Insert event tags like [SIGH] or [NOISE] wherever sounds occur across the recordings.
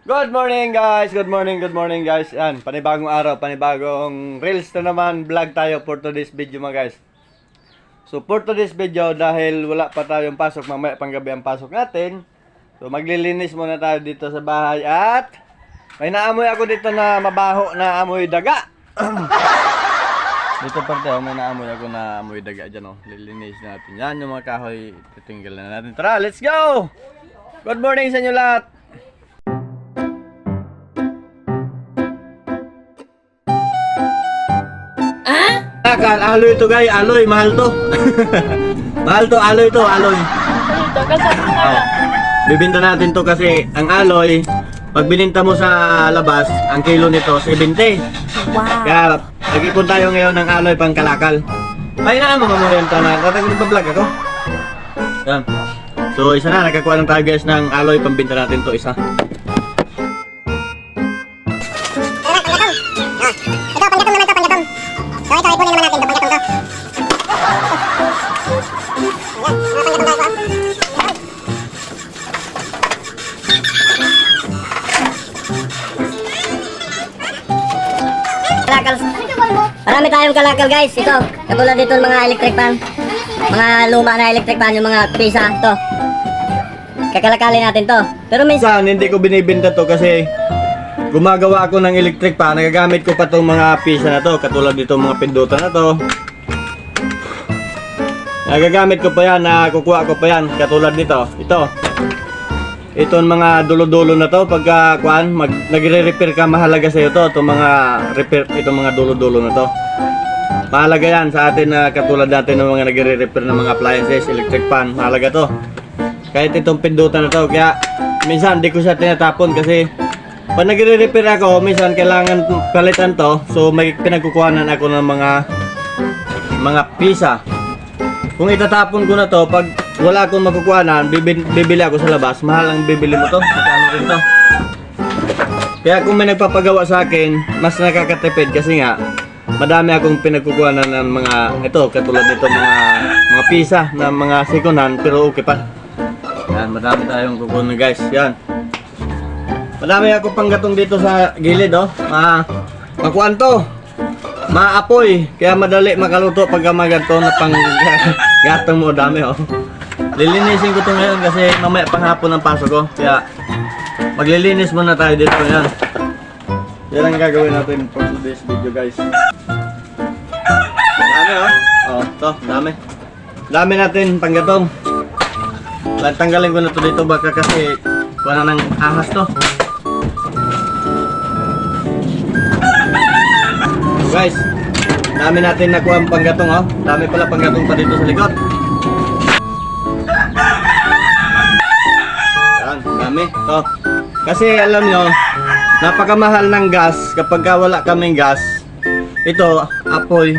Good morning guys! Good morning, good morning guys. Yan, panibagong araw, panibagong reels na naman vlog tayo for today's video mga guys. So for today's video, dahil wala pa tayong pasok, mamaya panggabi ang pasok natin. So maglilinis muna tayo dito sa bahay at may naamoy ako dito na mabaho na amoy daga. [COUGHS] dito parte oh, may naamoy ako na amoy daga dyan oh. Lilinis natin. Yan yung mga kahoy, titinggal na natin. Tara, let's go! Good morning sa inyo lahat! Akal, aloy to guys, aloy, mahal to. [LAUGHS] mahal to, aloy to, aloy. Oh. Bibinta natin to kasi ang aloy, pag bininta mo sa labas, ang kilo nito 70. Wow. Kaya nag-ipon tayo ngayon ng aloy pang kalakal. Ay na mga mo yan na tatag vlog ako. Yan. So isa na, nakakuha lang tayo guys ng aloy, pambinta natin to isa. Marami tayong kalakal guys. Ito, katulad dito mga electric fan. Mga luma na electric fan, yung mga pisa. Ito. Kakalakalin natin to. Pero minsan, Minsan hindi ko binibinta to kasi gumagawa ako ng electric pa, nagagamit ko pa tong mga pisa na to, katulad dito mga pindutan na to. Nagagamit ko pa yan, nakukuha ko pa yan, katulad nito, ito. Itong mga dulo-dulo na to, pagka kuan, mag, nagre-repair ka, mahalaga sa to, itong mga repair, itong mga dulo-dulo na to. Mahalaga yan sa atin na katulad natin ng mga nagre-repair ng mga appliances, electric fan, mahalaga to. Kahit itong pindutan na to, kaya minsan di ko siya tinatapon kasi pag nagre-repair ako, minsan kailangan palitan to, so may pinagkukuhanan ako ng mga mga pisa. Kung itatapon ko na to, pag wala akong makukuhanan, bibili, ako sa labas, mahal ang bibili mo to, magkano rin to. Kaya kung may nagpapagawa sa akin, mas nakakatipid kasi nga, madami akong pinagkukuhanan ng mga, ito, katulad nito, mga, mga pisa na mga second pero okay pa. Yan, madami tayong kukunin guys, yan. Madami ako panggatong dito sa gilid, oh. Ma, makuan to. Maapoy, kaya madali makaluto pag maganto na pang [LAUGHS] gatong mo dami, oh. Lilinisin ko to ngayon kasi mamaya panghapon ang pasok ko. Kaya maglilinis muna tayo dito yan. Yan ang gagawin natin for today's video, guys. Dami, oh. Oh, to, dami. Dami natin panggatong. Tanggalin ko na to dito baka kasi wala nang ahas to. Guys, dami natin nakuha ang panggatong oh. Dami pala panggatong pa dito sa likod. Dami. To. Kasi alam nyo, napakamahal ng gas kapag ka wala kaming gas. Ito, apoy.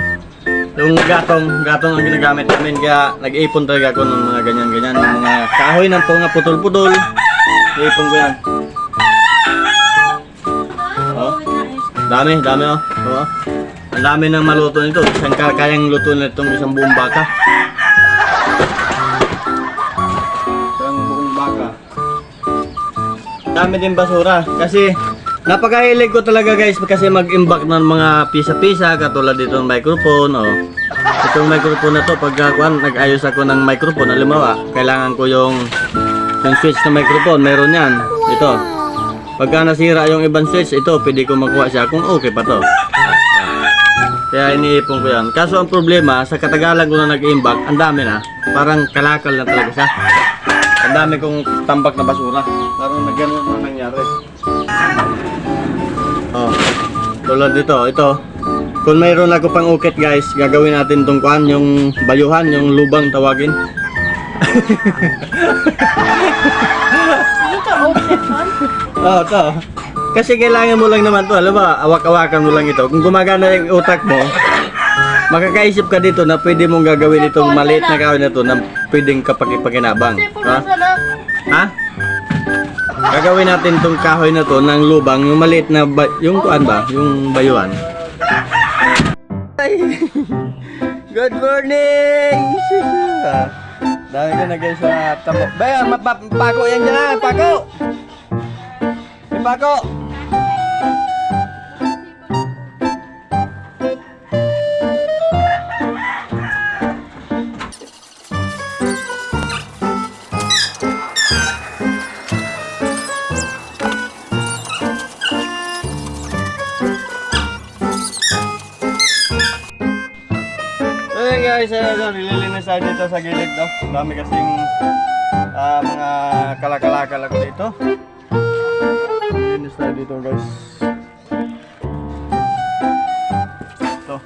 Yung gatong, gatong ang ginagamit namin kaya nag-ipon talaga ako ng mga ganyan-ganyan, ng mga kahoy ng mga putol-putol. Ipon ko yan. Oh. Dami, dami oh. Oh. Ang dami ng maluto nito. Isang ka- kayang luto na itong isang buong baka. Dami din basura. Kasi napakahilig ko talaga guys kasi mag-imbak ng mga pisa-pisa katulad dito ng microphone. Oh. Itong microphone na to pagkakuan nag-ayos ako ng microphone. Halimbawa, kailangan ko yung yung switch na microphone. Meron yan. Ito. Pagka nasira yung ibang switch, ito, pwede ko makuha siya kung okay pa to. Kaya iniipon ko yan. Kaso ang problema, sa katagalan ko na nag-imbak, ang dami na. Parang kalakal na talaga siya. Ang dami kong tambak na basura. Parang na ganun na nangyari. Oh, tulad dito, ito. Kung mayroon ako pang ukit guys, gagawin natin tong kuan, yung bayuhan, yung lubang tawagin. Oo, to. Kasi kailangan mo lang naman to, alam ba, awak-awakan mo lang ito. Kung gumagana yung utak mo, makakaisip ka dito na pwede mong gagawin itong maliit na kahoy na to na pwedeng kapakipakinabang. Ha? Ha? Gagawin natin itong kahoy na to ng lubang, yung maliit na, ba- yung kuan ba, yung bayuan. Ay! Good morning! Dami ka na guys sa tamo. Bayan, mapako yan dyan, pako! Pako! Guys, uh, so, nililinis tayo dito sa gilid to. Ang dami kasing ah, mga kalakalakal ako dito. Nililinis tayo dito guys. Ito.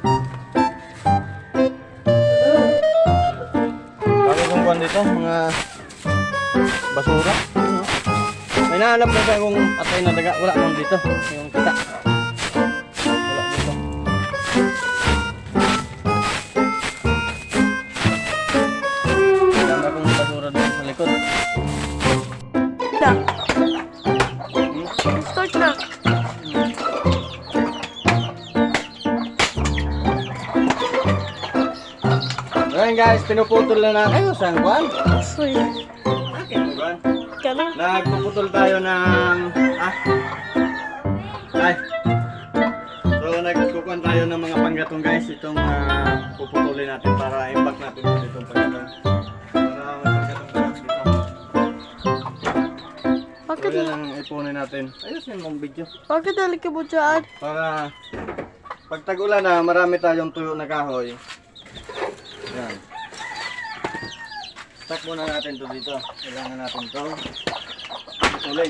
Dami kong kuhan dito, mga basura. May nahanap na sa kung atay na daga. Wala naman dito. Yung kita. Guys, pinuputol na natin sa. Sorry. Kuhan. Kala. Nagpuputol tayo ng... Ah? Ay. So, nagkukuhan tayo ng mga panggatong guys. Itong ah, puputulin natin para impact natin itong panggatong. Para may panggatong tayo dito. Bakit, So, yan ang ipunin natin. Ayos yung mong video. bakit dali ka mo dyan? Para pag tag-ulan na, marami tayong tuyo na kahoy. Yan. Stack muna natin to dito. Kailangan natin to. Putulin.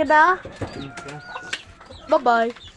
ka na. Bye-bye.